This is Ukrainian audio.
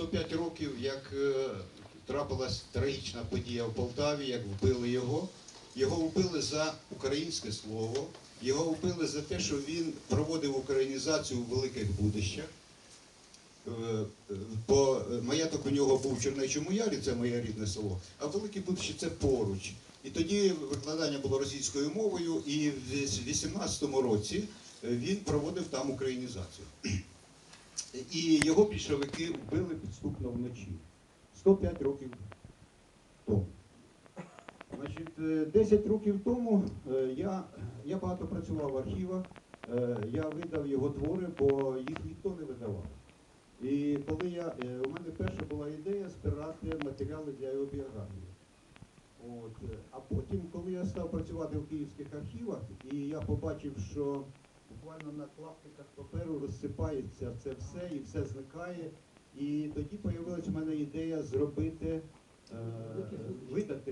105 років, як е, трапилась трагічна подія в Полтаві, як вбили його. Його вбили за українське слово, його вбили за те, що він проводив українізацію у великих будищах. Е, Бо маєток у нього був в Чернечому Ярі, це моє рідне село, а велике будище це поруч. І тоді викладання було російською мовою, і в 18-му році е, він проводив там українізацію. І його більшовики вбили підступно вночі. 105 років тому. Значить, е, 10 років тому е, я, я багато працював в архівах, е, я видав його твори, бо їх ніхто не видавав. І коли я, е, у мене перша була ідея збирати матеріали для його біографії. От, е, а потім, коли я став працювати в київських архівах, і я побачив, що буквально на клаптиках паперу розсипається це все і все зникає. І тоді з'явилася в мене ідея зробити, е, видати